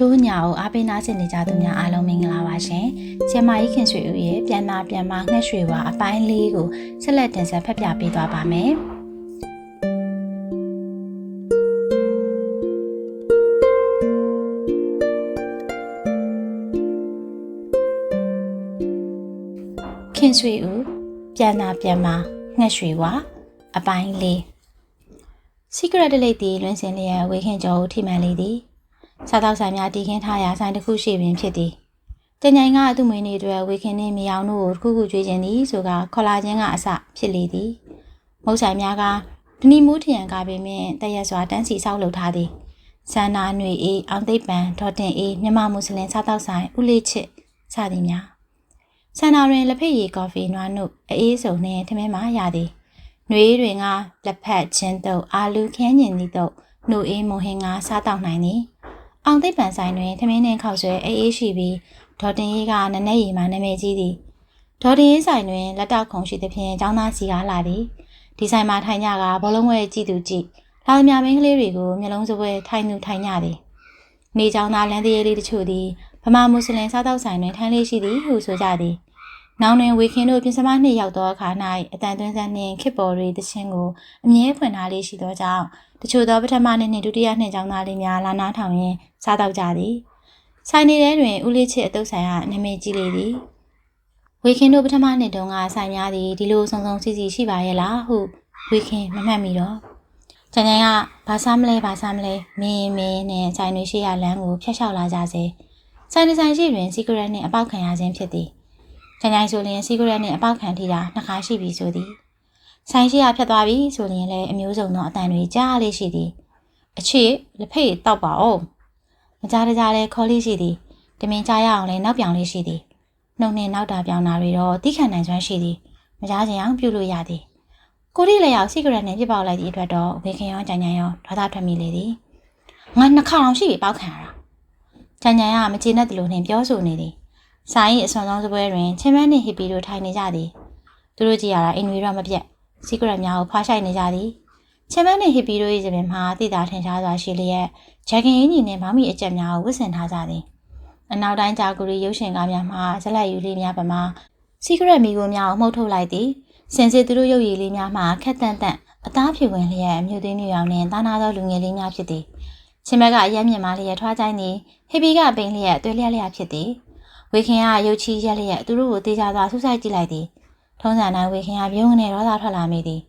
တို့ညာကိုအားပေးနာဆင်နေကြသူများအားလုံးမင်္ဂလာပါရှင်။ကျမကြီးခင်ရွှေဦးရဲ့ပြန်မာပြန်မာငှက်ရွှေဝါအပိုင်းလေးကိုဆက်လက်တင်ဆက်ဖတ်ပြပေးသွားပါမယ်။ခင်ရွှေဦးပြန်မာပြန်မာငှက်ရွှေဝါအပိုင်းလေး secret တလိပ်တီလွင်စင်လျက်ဝေခင်ကျော်ကိုထိမှန်လေသည် စားတော့ဆိုင်များတည်ခင်းထားရာဆိုင်တစ်ခုရှိပင်ဖြစ်သည်တညိုင်ကသူ့မွေးနေ့အတွက်ဝေခင်နှင့်မြေအောင်တို့ကိုတစ်ခုခုကြွေးခြင်းသည်ဆိုကခေါ်လာခြင်းကအစဖြစ်လေသည်မုတ်ဆိုင်များကဒနီမူးထရန်ကပင်မြင့်တရက်စွာတန်းစီဆောက်လုပ်ထားသည်ဆန္နာຫນွေအေးအောင်သိပ်ပံဒေါ်တင်အေးမြန်မာမွတ်စလင်စားတော့ဆိုင်ဦးလေးချစ်စသည်များဆန္နာတွင်လက်ဖက်ရည်ကော်ဖီနွားနုအေးစုံနှင့်ထမင်းမှရသည်။နှွေးတွင်ကလက်ဖက်ချင်းတုပ်အာလူခင်းညင်သည့်တုပ်နှုတ်အေးမုံဟင်းကစားတောက်နိုင်သည်။ အောင်သိပ်ပန်ဆိုင်တွင်သမင်းနှင့်ခောက်ဆွဲအေးအေးရှိပြီးဒေါ်တင်ရေးကနနက်ရီမှနာမည်ကြီးသည်။ဒေါ်တင်ရေးဆိုင်တွင်လက်တောက်ခုံရှိသဖြင့်ចောင်းသားစီကားလာသည်။ဒီဆိုင်မှာထိုင်ကြကဘောလုံးဝဲကြည့်သူကြည့်။လာသမျှမင်းကလေးတွေကိုမျက်လုံးစပွဲထိုင်သူထိုင်ကြသည်။နေချောင်းသားလမ်းသေးလေးတချို့သည်ဗမာမွတ်စလင်စားတောက်ဆိုင်တွင်ထိုင်လေးရှိသည်ဟုဆိုကြသည်။ နောင်တွင်ဝေခင်တို့ပြင်စမနှင့်ရောက်သောအခါ၌အတန်သွင်းစမ်းနှင့်ခစ်ပေါ်ရီသချင်းကိုအမြဲဖွင့်ထားလေးရှိသောကြောင့်တချို့သောပထမနှစ်နှင့်ဒုတိယနှစ်ကျောင်းသားလေးများလာနားထောင်ရင်းစားတော့ကြသည်ဆိုင်နေထဲတွင်ဦးလေးချစ်အတုပ်ဆိုင်ကနာမည်ကြီးလေသည်ဝေခင်တို့ပထမနှစ်တုန်းကဆိုင်များသည်ဒီလိုစုံစုံစီစီရှိပါရဲ့လားဟုဝေခင်မမှတ်မိတော့ကျန်ကျန်ကဘာစားမလဲဘာစားမလဲမင်းမင်းနဲ့ဆိုင်တွေရှိရလမ်းကိုဖျက်လျှောက်လာကြစေဆိုင်ဒီဇိုင်းရှိတွင်စီကရက်နှင့်အပေါက်ခံရခြင်းဖြစ်သည်။ ကြိုင်ကြိုင်ဆိုရင်စီကရက်နဲ့အပေါက်ခံထိတာနှစ်ခါရှိပြီဆိုသည်။ဆိုင်ရှိရဖြတ်သွားပြီဆိုရင်လည်းအမျိုးစုံသောအတန်တွေကြားလေးရှိသည်။အချစ်လက်ဖေးတောက်ပါဦး။မကြားတကြားလဲခေါ်လေးရှိသည်။တမင်ကြားရအောင်လဲနောက်ပြောင်လေးရှိသည်။နှုတ်နဲ့နောက်တာပြောင်တာတွေတော့တိခံနိုင်စွမ်းရှိသည်။မကြားချင်အောင်ပြုလို့ရသည်။ကိုရီလည်းရောက်စီကရက်နဲ့ပြစ်ပေါက်လိုက်သည့်အတွက်တော့ဝေခင်ရောကြိုင်ကြိုင်ရောဒေါသထွက်မိလေသည်။ငါနှစ်ခါအောင်ရှိပြီပေါက်ခံရတာ။ကြိုင်ကြိုင်ကမကျေနပ်တယ်လို့နှင်ပြောဆိုနေသည်။ ဆိုင်၏အစွန်ဆုံးစပွဲတွင်ချင်းမန်းနှင့်ဟီပီတို့ထိုင်နေကြသည်သူတို့ကြည့်ရတာအိမ်တွေတော့မပြတ်စီကရက်များကိုဖွားရှိုက်နေကြသည်ချင်းမန်းနှင့်ဟီပီတို့၏စပင်မှာတိတာထင်ရှားစွာရှိလျက်ဂျက်ကင်အင်းကြီးနှင့်မောင်မီအကြက်များကိုဝတ်ဆင်ထားကြသည်အနောက်တိုင်းဂျာကူရီရုပ်ရှင်ကားများမှာဇက်လက်ယူလေးများပမာစီကရက်မီကိုများကိုမှုတ်ထုတ်လိုက်သည်စင်စစ်သူတို့ရုပ်ရည်လေးများမှာခက်တန့်တန့်အသားဖြူဝင်လျက်မြို့သိမ်းမြို့ရောင်နှင့်သားနာသောလူငယ်လေးများဖြစ်သည်ချင်းမက်ကအရက်မြင့်မာလျက်ထွားချိုင်းသည်ဟီပီကပိန်လျက်တွေ့လျက်လျက်ဖြစ်သည် ဝေခင်ကရုတ်ချီရက်လျက်သူတို့ကိုတေးကြစွာဆူဆိုင်ကြည့်လိုက်သည်ထုံးစံတိုင်းဝေခင်ကပြုံးနေဒေါသထွက်လာမိသည်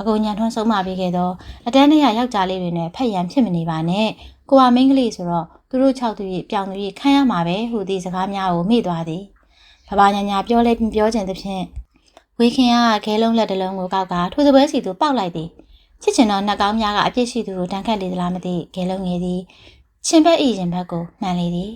အကိုညံထွန်းဆုံးမပေးခဲ့သောအတန်းတရယောက်ျားလေးတွေနဲ့ဖက်ရန်ဖြစ်မနေပါနဲ့ကိုကမိန်းကလေးဆိုတော့သူတို့၆သူကြီးပြောင်သူကြီးခံရမှာပဲဟူသည့်စကားများကိုမေ့သွားသည်ဖဘာညာညာပြောလဲပြောခြင်းသဖြင့်ဝေခင်ကခဲလုံးလက်တစ်လုံးကိုကောက်ကထိုးစပွဲစီသူပေါက်လိုက်သည်ချစ်ချင်သောနှက်ကောင်းများကအပြစ်ရှိသူကိုတန်ခတ်လေသလားမသိခဲလုံးငယ်သည်ချင်းဘက်ဤရင်ဘက်ကိုမှန်လေသည်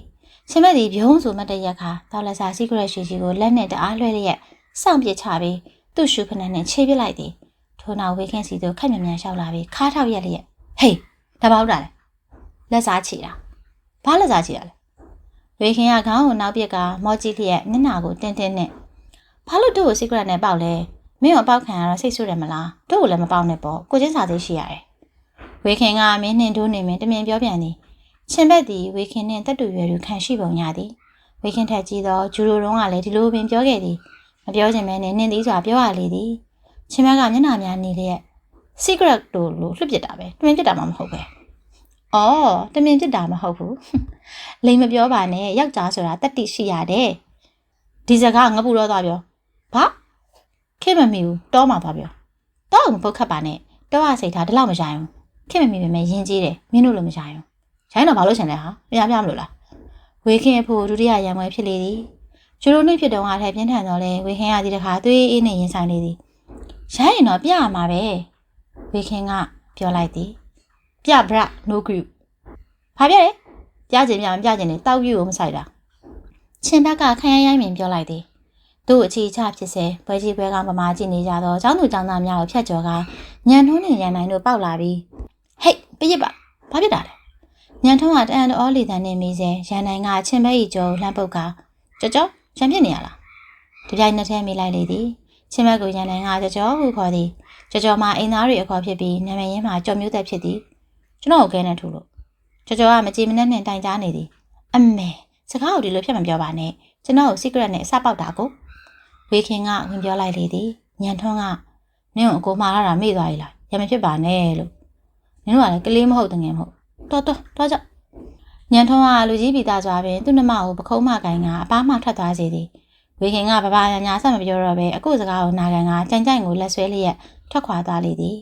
ချင်းမက်ဒီဘုံဆိုမတ်တရက်ခါတောက်လက်စာစီကရက်ရှိရှိကိုလက်နဲ့တအားလွှဲလျက်စောင့်ပစ်ချပြီးသူ့ရှူဖနက်နဲ့ခြေပစ်လိုက်သည်ထို့နောက်ဝေခင်းစီတို့ခက်မြန်မြန်လျှောက်လာပြီးခါထောက်ရက်လျက်ဟေးဒါပေါက်တာလေလက်စားချီတာဘာလက်စားချီတာလဲဝေခင်းကခေါင်းကိုနောက်ပြက်ကမော့ကြည့်လျက်မျက်နှာကိုတင်းတင်းနဲ့ဘာလို့တို့ကိုစီကရက်နဲ့ပေါက်လဲမင်းကိုပေါက်ခံရတော့စိတ်ဆိုးတယ်မလားတို့ကိုလည်းမပေါက်နဲ့ပေါ့ကိုချင်းစာသေးရှိရတယ်ဝေခင်ကမင်းနှင်တို့နေမင်းတမင်ပြောပြန်သည် ချင်းဘက်သည်ဝေခင်နှင့်တက်တူရွယ်သူခံရှိပုံရသည်ဝေခင်ထက်ကြီးသောဂျူရိုတုံးကလည်းဒီလိုပင်ပြောခဲ့သည်မပြောချင်မဲနဲ့နင်းသည်စွာပြောရလေသည်ချင်းဘက်ကမျက်နှာများနေလျက် secret တို့လို့လွှတ်ပစ်တာပဲတမင်ပစ်တာမှမဟုတ်ပဲအော်တမင်ပစ်တာမဟုတ်ဘူးလိန်မပြောပါနဲ့ယောက်ျားဆိုတာတက်တိရှိရတယ်ဒီစကားငပူတော့သွားပြောဘာခင်မမီဘူးတောမှာသွားပြောတော့မပုတ်ခတ်ပါနဲ့တော့ရစိတ်ထားဒီလောက်မဆိုင်ဘူးခင်မမီပဲယဉ်ကျေးတယ်မင်းတို့လိုမဆိုင်ဘူး ရိုင်းတော့ဘာလို့ရှင်လဲဟာပြပြမလို့လားဝေခင်အဖို့ဒုတိယရံပွဲဖြစ်လေသည်ကျူရိုနှိဖြစ်တုံးအားထက်ပြင်းထန်တော့လဲဝေခင်ကဒီတခါသွေးအေးနဲ့ရင်ဆိုင်နေသည်ရိုင်းရင်တော့ပြရမှာပဲဝေခင်ကပြောလိုက်သည်ပြဗရ no group ဘာပြလဲပြခြင်းပြမပြခြင်းနဲ့တောက်ယူကိုမဆိုင်တာချင်းဘက်ကခရမ်းရိုင်းမင်ပြောလိုက်သည်သူ့အခြေချဖြစ်စေဘွဲကြီးဘွဲကောင်ပမာကြည့်နေကြတော့ចောင်းသူចောင်းသားများကိုဖျက်ကျော်ကညံနှုံးနဲ့ရန်နိုင်တို့ပေါက်လာပြီးဟိတ်ပြစ်ပါဘာဖြစ်တာလဲ ညံထုံးကတအန်တော်လေတန်နဲ့မေးစေရန်နိုင်ကချင်းဘဲဤကျော်လှမ်းပုတ်ကကြော်ကြော်ရံဖြစ်နေရလားတပြိုင်နက်တည်းမေးလိုက်လေသည်ချင်းဘက်ကိုရန်နိုင်ကကြော်ကြော်ဟုခေါ်သည်ကြော်ကြော်မှာအိမ်သားတွေအခေါ်ဖြစ်ပြီးနာမည်ရင်းမှာကြော်မျိုးသက်ဖြစ်သည်ကျွန်တော်ကိုခဲနဲ့ထူလို့ကြော်ကြော်ကမကြည်မနှက်နဲ့တိုင်ကြားနေသည်အမေစကားကိုဒီလိုဖြစ်မပြောပါနဲ့ကျွန်တော်ကို secret နဲ့အစပေါက်တာကိုဝေခင်ကဝင်ပြောလိုက်လေသည်ညံထွန်းကနင့်ကိုအကိုမှားလာတာမေ့သွားပြီလားရမဖြစ်ပါနဲ့လို့နင်တို့ကလည်းကလေးမဟုတ်တငယ်မဟုတ် တော်တော်တော်ကြညံထွန်းကလူကြီးပီသားစွာပင်သူ့နှမကိုပခုံးမကိုင်ကအပားမှထွက်သွားစေသည်ဝေခင်ကဗဘာညာညာဆက်မပြောတော့ပဲအခုစကားကိုနာခံကကြိုင်ကြိုင်ကိုလက်ဆွဲလျက်ထွက်ခွာသွားလေသည်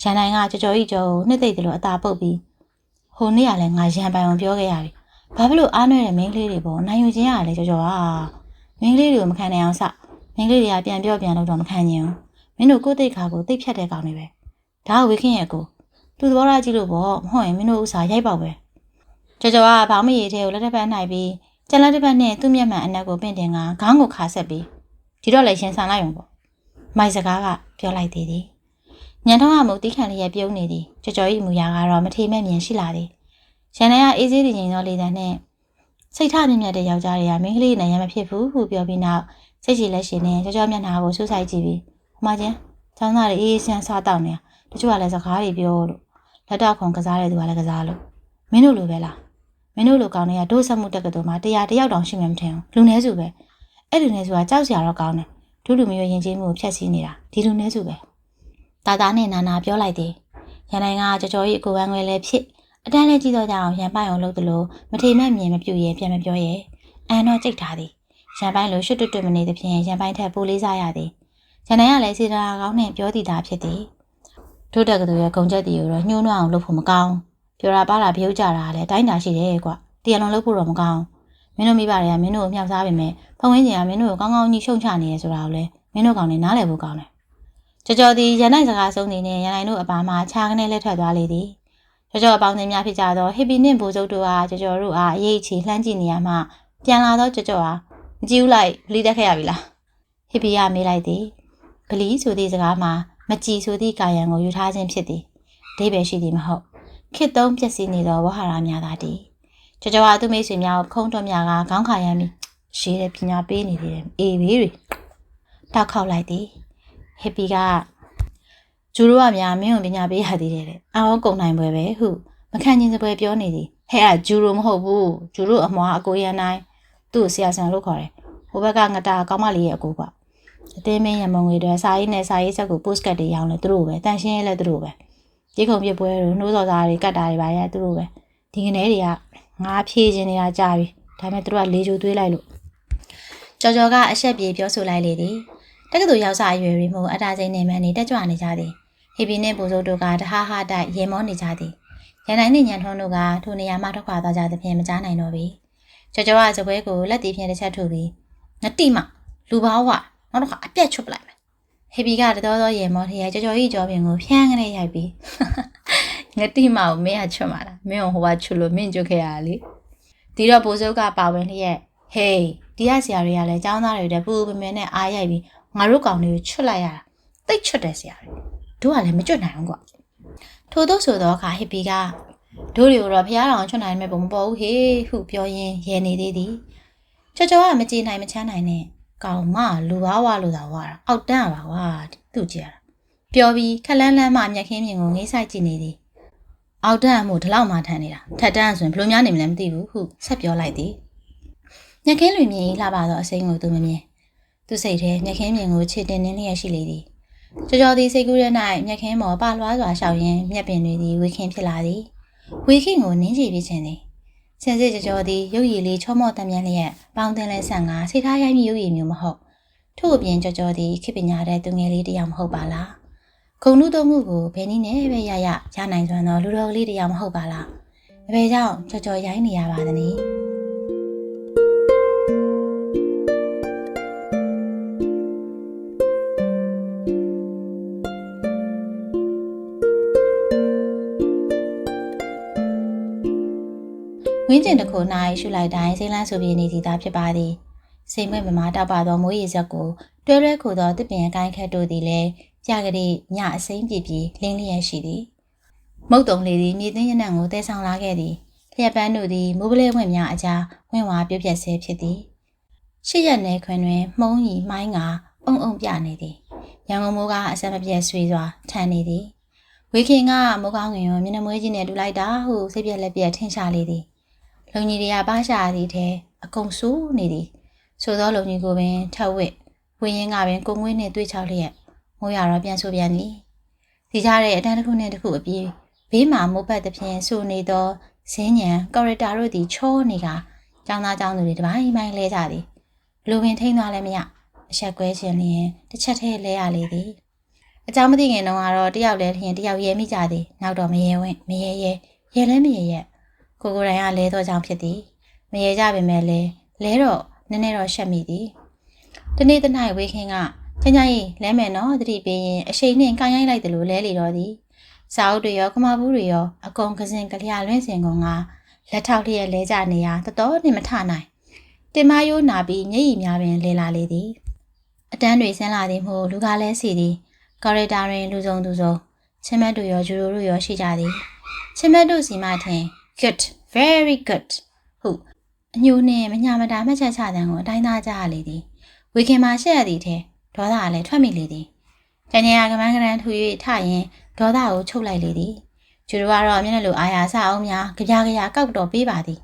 ရန်နိုင်ကကြော်ကြော်ဤကြော်ကိုနှစ်သိမ့်တယ်လို့အသာပုတ်ပြီးဟိုနေ့ကလည်းငါရန်ပိုင်အောင်ပြောခဲ့ရပြီဘာဖြစ်လို့အားနွဲ့တဲ့မိန်းကလေးတွေပေါ့နိုင်ယူခြင်းကလည်းကြော်ကြော်ပါမိန်းကလေးတွေကိုမခံနိုင်အောင်စမိန်းကလေးတွေကပြန်ပြောပြန်လို့တော့မခံညင်ဘူးမင်းတို့ကိုယ်တိတ်ခါကိုတိတ်ဖြတ်တဲ့ကောင်တွေပဲဒါကဝေခင်ရဲ့ကို သူသဘောထားကြည့်လို့ပေါ့မဟုတ်ရင်မင်းတို့ဥစားရိုက်ပေါက်ပဲကြော်ကြော်ကဘောင်းမရည်ထဲကိုလက်ထပ်ပန်းနိုင်ပြီးကျန်လက်တစ်ပတ်နဲ့သူ့မျက်မှန်အနက်ကိုပင့်တင်ကခေါင်းကိုခါဆက်ပြီးဒီတော့လည်းရှင်းဆန်လိုက်ရုံပေါ့မိုက်စကားကပြောလိုက်သေးသည်ညံထောင်းကမုတ်တိခန့်လေးရဲ့ပြုံးနေသည်ကြော်ကြော်ဤမူရာကတော့မထေမဲ့မြင်ရှိလာသည်ရန်နိုင်ကအေးစေးတည်ငြိမ်သောလေတံနဲ့စိတ်ထမြင့်မြတ်တဲ့ယောက်ျားတွေကမင်းကလေးနဲ့ရမဖြစ်ဘူးဟုပြောပြီးနောက်စိတ်ရှိလက်ရှင်နဲ့ကြော်ကြော်မျက်နှာကိုဆူဆိုင်ကြည့်ပြီးဟိုမချင်းចောင်းသားတွေအေးအေးဆန်းစားတောက်နေတ ချို့ကလည်းစကားတွေပြောလို့လက်တော့ခုံကစားတဲ့သူကလည်းကစားလို့မင်းတို့လိုပဲလားမင်းတို့လိုကောင်းတွေကဒို့ဆက်မှုတက်ကတော်မှာတရားတယောက်တောင်ရှိမှမထင်ဘူးလူနည်းစုပဲအဲ့လူနည်းစုကကြောက်စရာတော့ကောင်းတယ်ဒုလူမျိုးရင်ချင်းမှုကိုဖျက်ဆီးနေတာဒီလူနည်းစုပဲတာတာနဲ့နာနာပြောလိုက်တယ်ရန်နိုင်ကကြော်ကြော်ကြီးအကိုဝမ်းငွေလည်းဖြစ်အတန်းလေးကြည့်တော့ကြအောင်ရန်ပိုင်အောင်လုပ်သလိုမထေမဲ့မြင်မပြူရဲ့ပြန်မပြောရဲ့အန်တော့ကြိတ်ထားသည်ရန်ပိုင်လိုရှွတ်တွတ်တွတ်မနေသဖြင့်ရန်ပိုင်ထက်ပိုလေးစားရသည်ရန်နိုင်ကလည်းစေတနာကောင်းနဲ့ပြောတည်တာဖြစ်သည် ထို့တက်ကတူရဲ့ဂုံချက်တီကိုတော့ညှိုးနှောင်းအောင်လုပ်ဖို့မကောင်းပြောတာပါတာပြုတ်ကြတာလည်းတိုင်းတာရှိတယ်ကွာတရားလုံးလုပ်ဖို့တော့မကောင်းမင်းတို့မိဘတွေကမင်းတို့ကိုမြောက်စားပေမဲ့ဖုံဝင်းကျင်ကမင်းတို့ကိုကောင်းကောင်းကြီးရှုံချနေရဆိုတာကိုလည်းမင်းတို့ကောင်တွေနားလည်ဖို့ကောင်းတယ်ကြော်ကြော်သည်ရန်နိုင်စကားဆုံးနေနဲ့ရန်နိုင်တို့အပါမှာခြားကနေလက်ထွက်သွားလေသည်ကြော်ကြော်အပေါင်းအသင်းများဖြစ်ကြသောဟစ်ပီနှင့်ဘိုးကျုပ်တို့အားကြော်ကြော်တို့အားအရေးချီလှမ်းကြည့်နေရမှပြန်လာသောကြော်ကြော်အားမကြည့်ဘူးလိုက်ဗလီတက်ခဲ့ရပြီလားဟစ်ပီကမေးလိုက်သည်ဗလီဆိုသည့်စကားမှာ မကြည်ဆိုသည့်ကာယံကိုယူထားခြင်းဖြစ်သည်အဓိပ္ပာယ်ရှိသည်မဟုတ်ခေတ်သုံးပျက်စီးနေသောဝဟာရများသာတည်းကြကြဝါသူမိတ်ဆွေများကိုခုံးတွန်းများကခေါင်းခါရမ်းပြီးရှေးတဲ့ပညာပေးနေတယ်အေးဘေးတွေတောက်ခောက်လိုက်သည်ဟစ်ပီကဂျူရိုကများမင်းကိုပညာပေးရသေးတယ်တဲ့အော်ကုံနိုင်ပွဲပဲဟုမခံချင်းစပွဲပြောနေသည်ဟဲ့အဂျူရိုမဟုတ်ဘူးဂျူရိုအမွားအကိုရန်နိုင်သူ့ဆရာဆန်လို့ခေါ်တယ်ဟိုဘက်ကငတာကောင်းမလေးရဲ့အကိုက အသေးမင်းရမုံငွေတွေစာရေးနဲ့စာရေးဆက်ကို post ကတ်တွေရောင်းလဲသူတို့ပဲတန်ရှင်းရဲလဲသူတို့ပဲရေခုံပြပွဲတို့နှိုးစော်သားတွေကတ်တာတွေပါရဲသူတို့ပဲဒီကနေ့တွေကငါဖြည့်ခြင်းနေတာကြာပြီဒါပေမဲ့သူတို့ကလေချိုသွေးလိုက်လို့ကြော်ကြော်ကအဆက်ပြေပြောဆိုလိုက်လေသည်တက္ကသိုလ်ရောက်စာအရွယ်တွေမို့အတားစိမ့်နေမှန်းနေတက်ကြွနေကြသည်ဟီပီနှင့်ပူစိုးတို့ကတဟားဟားတိုက်ရေမောနေကြသည်ရန်နိုင်နှင့်ညံထုံးတို့ကထိုနေရာမှထွက်ခွာသွားကြသဖြင့်မကြားနိုင်တော့ပြီကြော်ကြော်ကစပွဲကိုလက်တီဖြင့်တစ်ချက်ထုတ်ပြီးငတိမလူဘာဝ နောက်တစ်ခါအပြက်ချွတ်ပလိုက်မယ်ဟီပီကတတော်တော်ရေမောထရကြော်ကြော်ဤကြောပင်ကိုဖျန်းကနေရိုက်ပြီးငတိမကိုမင်းကချွတ်มาလားမင်းဟိုကချွတ်လို့မင်းကျွတ်ခဲ့ရလေဒီတော့ဘိုးစုပ်ကပါဝင်လျက်ဟေးဒီကဆရာတွေကလည်းចောင်းသားတွေတပူပမင်းနဲ့အားရိုက်ပြီးငါတို့ကောင်တွေကိုချွတ်လိုက်ရတာတိတ်ချွတ်တယ်ဆရာတွေတို့ကလည်းမကျွတ်နိုင်ဘူးကွာထို့သောဆိုတော့ခါဟစ်ပီကတို့တွေကိုတော့ဖះတော်ချွတ်နိုင်မဲ့ပုံမပေါ်ဘူးဟေးဟုပြောရင်းရဲနေသေးသည်ချောချောကမကြည်နိုင်မချမ်းနိုင်နဲ့ ကောင်မလူဘာဝလို့သာဝါတာအောက်တန်းပါကွာသူ့ကြည့်ရတာပြောပြီးခလန်းလန်းမှမျက်ခင်းမြင်ကိုငေးဆိုင်ကြည့်နေသည်အောက်တန်းအမှုဒီလောက်မှထန်နေတာထက်တန်းဆိုရင်ဘလို့များနေမလဲမသိဘူးဟုဆက်ပြောလိုက်သည်ညခင်းလွင်မြင်လှပသောအစိမ်းကိုသူမမြင်သူစိတ်ထဲညခင်းမြင်ကိုခြေတင်နေလျက်ရှိလေသည်ကြော်ကြော်သည်စိတ်ကူးရဲ၌ညခင်းပေါ်ပလွားစွာရှောက်ရင်းမျက်ပင်တွေသည်ဝေခင်းဖြစ်လာသည်ဝေခင်းကိုနင်းကြည့်ပြီးခြင်းသည် စင်စစ်ကြော်ကြော်သည်ရုပ်ရည်လေးချောမော့တမ်းမြန်းလျက်ပေါင်းတင်လဲဆန်ကစိတ်ထားရိုက်မိရုပ်ရည်မျိုးမဟုတ်ထို့အပြင်ကြော်ကြော်သည်ခေပညာတဲ့သူငယ်လေးတစ်ယောက်မဟုတ်ပါလားခုံလူသုံးမှုကိုဘယ်နည်းနဲ့ပဲရရရနိုင်စွမ်းသောလူတော်ကလေးတရားမဟုတ်ပါလားအဘယ်ကြောင့်ကြော်ကြော်ရိုင်းနေရပါသနည်း ဝင်းကျင်တစ်ခု၌ရှုလိုက်တိုင်းစိမ့်လန်းဆိုပြနေသည်သာဖြစ်ပါသည်စိမ်မွေ့မမတောက်ပါသောမိုးရေစက်ကိုတွဲရဲခိုသောတစ်ပင်အကိုင်းခက်တို့သည်လည်းကြာကလေးညအစိမ့်ပြပြလင်းလျက်ရှိသည်မုတ်တုံလေးသည်မြေသိင်းရနံကိုတဲဆောင်လာခဲ့သည်လျက်ပန်းတို့သည်မိုးပလဲဝင်များအကြားဝင့်ဝါပြုတ်ပြက်ဆဲဖြစ်သည်ရှစ်ရက်နယ်ခွင်တွင်မှုံးရီမိုင်းကအုံအုံပြနေသည်ရန်ကုန်မိုးကအဆက်မပြတ်ဆွေးစွာထန်နေသည်ဝေခင်ကမိုးကောင်းငင်ကိုမျက်နှာမွေးကြီးနဲ့တူလိုက်တာဟုစိတ်ပြက်လက်ပြက်ထင်ရှားလေသည် လုံကြီးတွေကဘာရှာသည်ထဲအကုန်ဆူနေသည်ဆိုသောလုံကြီးကိုပင်ထက်ဝစ်ဝင်းရင်ကပင်ကုံငွေးနှင့်တွေ့ချောက်လျက်မိုးရတော့ပြန်ဆိုပြန်သည်ဒီကြားတဲ့အတန်းတစ်ခုနဲ့တစ်ခုအပြေးဘေးမှာမိုးပတ်သဖြင့်ဆူနေသောဇင်းညံကော်ရက်တာတို့သည်ချောနေကကျောင်းသားကျောင်းသူတွေတပိုင်းပိုင်းလဲကြသည်လူဝင်ထိန်းသွားလည်းမရအဆက်ကွဲခြင်းလျင်တစ်ချက်တည်းလဲရလေသည်အကြောင်းမသိခင်တုန်းကတော့တယောက်လဲလျင်တယောက်ရဲမိကြသည်နောက်တော့မရဲဝင့်မရဲရဲရဲလဲမရဲရက် ကိုတိုင်ကလဲသောကြောင့်ဖြစ်သည်မရဲကြပေမဲ့လဲလဲတော့နည်းနည်းတော့ရှက်မိသည်တနေ့တနေ့ဝေးခင်းကချင်ချင်ကြီးလဲမယ်နော်တတိပေးရင်အရှိန်နှင့်ကန်ရိုက်လိုက်တယ်လို့လဲလေတော့သည်စာအုပ်တွေရောကမာဘူးတွေရောအကုန်ကစင်ကလျာလွင့်စင်ကုန်ကလက်ထောက်လျက်လဲကြနေရတတော်နှင့်မထနိုင်တင်မယိုးနာပြီးမျက်ရည်များပင်လဲလာလေသည်အတန်းတွေဆင်းလာသည်မို့လူကလဲစီသည်ကာရီတာတွင်လူစုံသူစုံချင်းမတ်တို့ရောဂျူရိုတို့ရောရှိကြသည်ချင်းမတ်တို့စီမထင် good very good ဟုတ်အညိုနှင့်မညာမတာမှတ်ချက်ချတဲ့ကိုအတိုင်းသားကြရလေသည်ဝေခင်မှာရှက်ရသည်ထဲဒေါသကလည်းထွက်မိလေသည်ကျန်ကျန်ကမန်းကရန်ထူ၍ထရင်ဒေါသကိုချုပ်လိုက်လေသည်ကျူတို့ကတော့မျက်နှာလိုအာယာစအောင်များကြပြကြကောက်တော့ပေးပါသည်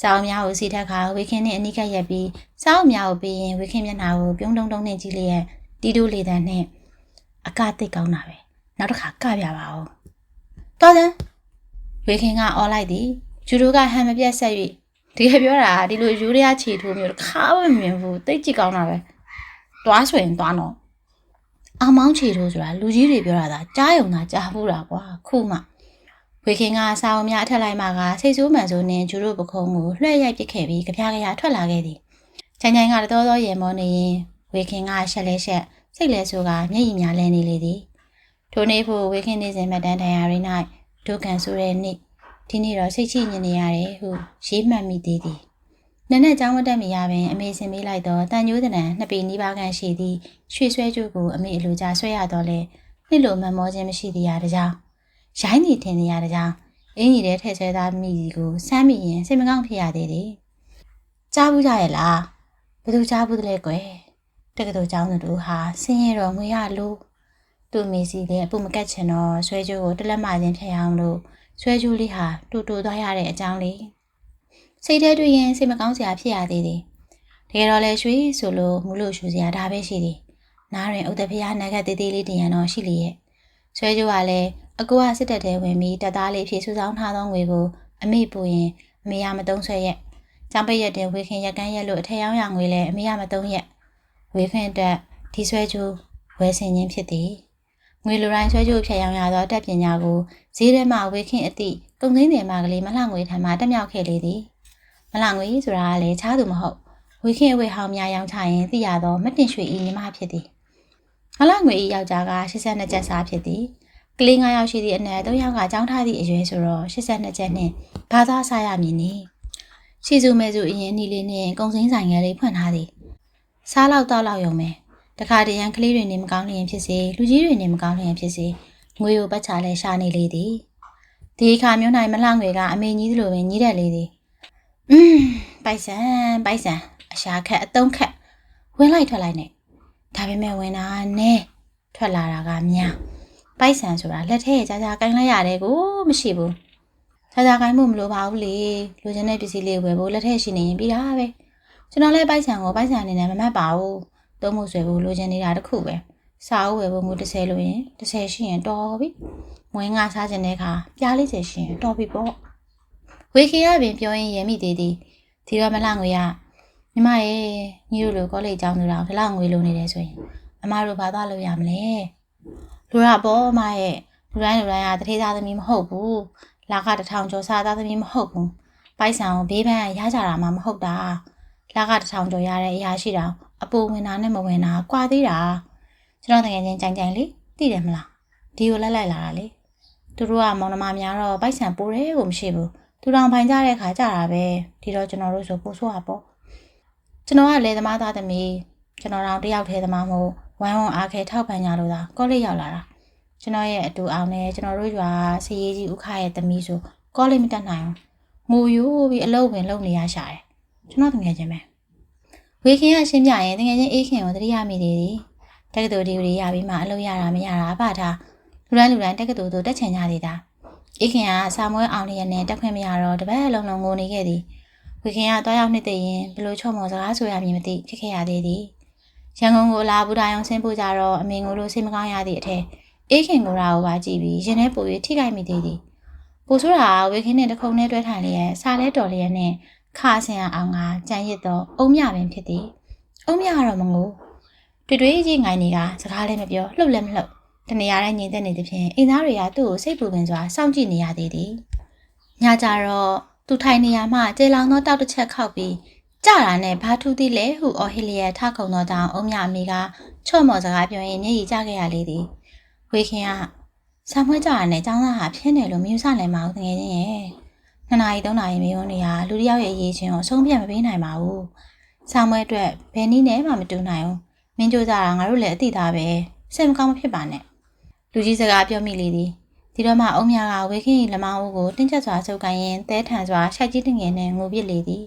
စောင်းများကိုစီထက်ခါဝေခင်နှင့်အနိကရက်ပြီးစောင်းများကိုပြီးရင်ဝေခင်မျက်နှာကိုပြုံးတုံတုံနဲ့ကြည့်လျက်တီးတိုးလေတန်းနဲ့အကတိတ်ကောင်းတာပဲနောက်တစ်ခါကပြပါဦးတော်စံ ဝေခင်ကအော်လိုက်သည်ကျူတို့ကဟန်မပြတ်ဆက်၍တကယ်ပြောတာဒီလိုယူရီးယားခြေထိုးမျိုးခါမမြင်ဘူးတိတ်ကြည့်ကောင်းတာပဲတွားဆိုရင်တွားတော့အမောင်းခြေထိုးဆိုတာလူကြီးတွေပြောတာဒါကြားယုံတာကြားဘူးတာကွာခုမှဝေခင်ကစာအုံများအထက်လိုက်မှကစိတ်ဆိုးမှန်ဆိုးနဲ့ကျူတို့ပခုံးကိုလှည့်ရိုက်ပစ်ခဲ့ပြီးကြပြားကြပြားထွက်လာခဲ့သည်ချိုင်ချိုင်ကတော်တော်ရေမောနေရင်ဝေခင်ကရှက်လဲရှက်စိတ်လဲဆိုးကမျက်ရည်များလဲနေလေသည်ထိုနေ့ဖို့ဝေခင်နေစဉ်မှတ်တမ်းတိုင်ရာရိ၌ ဒုက္ခံဆိုတဲ့နေ့ဒီနေ့တော့စိတ်ချိညင်နေရတယ်ဟုရေးမှတ်မိသေးသည်နက်နက်ကြောင်းမတက်မီရပင်အမေစင်မေးလိုက်တော့တန်ညိုးတနံနှစ်ပေနီးပါးခန့်ရှိသည့်ရွှေဆွဲကျိုးကိုအမေအလိုကြဆွဲရတော့လဲနှစ်လိုမမောခြင်းမရှိသေးရတကြောင်ရိုင်းနေထင်နေရတကြောင်အင်းကြီးတဲ့ထဲ့ဆွဲသားမိစီကိုစမ်းမိရင်စိတ်မကောင်းဖြစ်ရသေးတယ်ကြားဘူးကြရဲ့လားဘယ်သူကြားဘူးတလဲကွယ်တက္ကသိုလ်ကျောင်းသူတို့ဟာဆင်းရဲတော်ငွေရလို့ သူ့မိစီတဲ့အပူမကတ်ချင်တော့ဆွဲကျိုးကိုတလက်မချင်းဖျက်အောင်လို့ဆွဲကျိုးလေးဟာတူတူသွားရတဲ့အကြောင်းလေးစိတ်ထဲတွေ့ရင်စိတ်မကောင်းစရာဖြစ်ရသေးတယ်တကယ်တော့လဲရွှေဆိုလို့မူလို့ရှူစရာဒါပဲရှိတယ်နားရင်ဥဒဖျားနဂတ်သေးသေးလေးတင်ရတော့ရှိလေရဲ့ဆွဲကျိုးကလည်းအကူကစစ်တပ်ထဲဝင်ပြီးတပ်သားလေးဖြည့်ဆူဆောင်ထားသောငွေကိုအမေပူရင်အမေရမတုံးဆွဲရက်ကျောင်းပိတ်ရက်တင်ဝေခင်ရက်ကန်းရက်လို့အထက်ရောင်းရငွေလဲအမေရမတုံးရက်ဝေခင်တက်ဒီဆွဲကျိုးဝယ်ဆင်ခြင်းဖြစ်သည် ငွေလိုတိုင်းဆွဲကြိုးဖြတ်ရောင်းရသောတက်ပညာကိုဈေးထဲမှဝေခင်အသည့်ကုံသိန်းတယ်မကလေးမလှငွေထံမှတက်မြောက်ခဲ့လေသည်မလှငွေဆိုတာကလည်းချားသူမဟုတ်ဝေခင်အဝေဟောင်းများရောင်းချရင်သိရသောမတင်ရွှေဤညီမဖြစ်သည်မလှငွေဤယောက်ျားက82ကျပ်စားဖြစ်သည်ကလေး9ယောက်ရှိသည့်အနက်3ယောက်ကကြောင်းထားသည့်အရွယ်ဆိုတော့82ကျပ်နှင့်ဘာသာစားရမည်နီရှီစုမဲစုအရင်နီလေးနှင့်ကုံစင်းဆိုင်ငယ်လေးဖွင့်ထားသည်စားလောက်တော့လောက်ရုံပဲ တခါတရံကလေးတွေနေမကောင်းလျင်ဖြစ်စေလူကြီးတွေနေမကောင်းလျင်ဖြစ်စေငွေကိုပတ်ချလဲရှာနေလေသည်ဒီအခါမျိုးနိုင်မလှငွေကအမေကြီးသလိုပဲညီးတက်လေသည်อืมပိုက်ဆံပိုက်ဆံအရှာခက်အတုံးခက်ဝင်လိုက်ထွက်လိုက်နဲ့ဒါပေမဲ့ဝင်တာနဲ့ထွက်လာတာကများပိုက်ဆံဆိုတာလက်ထဲကြာကြာကင်လိုက်ရတယ်ကိုမရှိဘူးကြာကြာကင်မှုမလိုပါဘူးလေလူချင်းတဲ့ပစ္စည်းလေးဝယ်ဖို့လက်ထဲရှိနေရင်ပြီးတာပဲကျွန်တော်လည်းပိုက်ဆံကိုပိုက်ဆံအနေနဲ့မမှတ်ပါဘူး သုံးမှုဆွဲဖို့လိုချင်နေတာတခုပဲစာအုပ်ဝယ်ဖို့ငွေ30လို့ရင်30ရှိရင်တော်ပြီမွေးငါစားခြင်းတဲ့အခါပြားလေး30ရှိရင်တော်ပြီပေါ့ဝေခေရပင်ပြောရင်ရမိသေးသည်ဒီတော့မလှငွေရညီမရဲ့ညီတို့လိုကောလိပ်ကျောင်းသူတော်ဒီလောက်ငွေလိုနေတယ်ဆိုရင်အမတို့ဘာသွားလို့ရမလဲလူရပေါ်အမရဲ့လူတိုင်းလူတိုင်းကတထေးသားသမီးမဟုတ်ဘူးလာကတထောင်ကျော်စားသားသမီးမဟုတ်ဘူးပိုက်ဆံကိုဘေးပန်းရကြတာမှမဟုတ်တာလာကတထောင်ကျော်ရတဲ့အရာရှိတာ အပူဝင်တာနဲ့မဝင်တာကွာသေးတာကျွန်တော်တကယ်ချင်းကြိုင်ကြိုင်လေးသိတယ်မလားဒီကိုလက်လိုက်လာတာလေသူတို့ကမောင်နှမများတော့ပိုက်ဆံပိုးတယ်ကိုမရှိဘူးသူတောင်ဖိုင်ကြတဲ့ခါကြတာပဲဒီတော့ကျွန်တော်တို့ဆိုပို့ဆိုးတာပေါ့ကျွန်တော်ကလေသမားသားသမီးကျွန်တော်တော့တယောက်တည်းသမားမဟုတ်ဝမ်းဝမ်းအားခဲထောက်ပံ့ကြလို့သာကောလိပ်ရောက်လာတာကျွန်တော်ရဲ့အတူအောင်နဲ့ကျွန်တော်တို့ရွာစည်ရေးကြီးဥခရဲ့သမီးဆိုကောလိပ်မတက်နိုင်ဘူးငိုယိုးပြီးအလုပ်ဝင်လုပ်နေရရှာတယ်ကျွန်တော်တကယ်ချင်းပဲ ဝေခင်ကရှင်းပြရင်တကယ်ချင်းအေးခင်ကိုတတိယမိသေးသည်တက္ကသိုလ်ဒီဂရီရပြီးမှအလုပ်ရတာမရတာအဖထားလူတိုင်းလူတိုင်းတက္ကသိုလ်သို့တက်ချင်ကြသေးတာအေးခင်ကစာမွေးအောင်လျက်နဲ့တက်ခွင့်မရတော့တပတ်လုံးလုံးငိုနေခဲ့သည်ဝေခင်ကတွားရောက်နှစ်သိရင်ဘလို့ချော့မော်စကားဆိုရမည်မသိဖြစ်ခဲ့ရသေးသည်ရန်ကုန်ကိုလာဘူတာယုံဆင်းဖို့ကြတော့အမေငိုလို့စိတ်မကောင်းရသည့်အထက်အေးခင်ကိုရာကိုပါကြည့်ပြီးရင်ထဲပို၍ထိခိုက်မိသေးသည်ပိုဆိုးတာဝေခင်နဲ့တခုံနဲ့တွဲထိုင်လျက်စားလဲတော်လျက်နဲ့ ခါဆင်အောင်ကကြံရစ်သောအုံမြပင်ဖြစ်သည်အုံမြကတော့မငိုတွေ့တွေ့ကြီးငိုင်းနေကစကားလည်းမပြောလှုပ်လည်းမလှုပ်တနေရာတိုင်းငြိမ်သက်နေသဖြင့်အိမ်သားတွေကသူ့ကိုစိတ်ပူပင်စွာစောင့်ကြည့်နေရသေးသည်ညကြတော့သူထိုင်နေရမှကျေလောင်သောတောက်တစ်ချက်ခောက်ပြီးကြတာနဲ့ဘာထူးသည်လဲဟုအော်ဟီလီယာထခုံသောတောင်အုံမြအမိကချော့မော်စကားပြောရင်မျက်ရည်ကျခဲ့ရလေသည်ဝေခင်ကဆံမွှဲကြတာနဲ့ចောင်းသားဟာဖျင်းတယ်လို့မယူဆနိုင်ပါဘူးတကယ်ချင်းရဲ့ နှစ်နာရီသုံးနာရီမေးုံနေရလူတစ်ယောက်ရဲ့အရေးချင်းကိုအဆုံးဖြတ်မပေးနိုင်ပါဘူးဆံမွှဲအတွက်ဘယ်နည်းနဲ့မှမတူနိုင်ဘူးမင်းကြိုးစားတာငါတို့လည်းအသိသားပဲစိတ်မကောင်းမဖြစ်ပါနဲ့လူကြီးစကားပြောမိလေသည်ဒီတော့မှအုံမြကဝေခင်လမောင်းဦးကိုတင်းကျပ်စွာဆုပ်ကိုင်းရင်တဲထန်စွာရှိုက်ကြီးတငယ်နဲ့ငိုပစ်လေသည်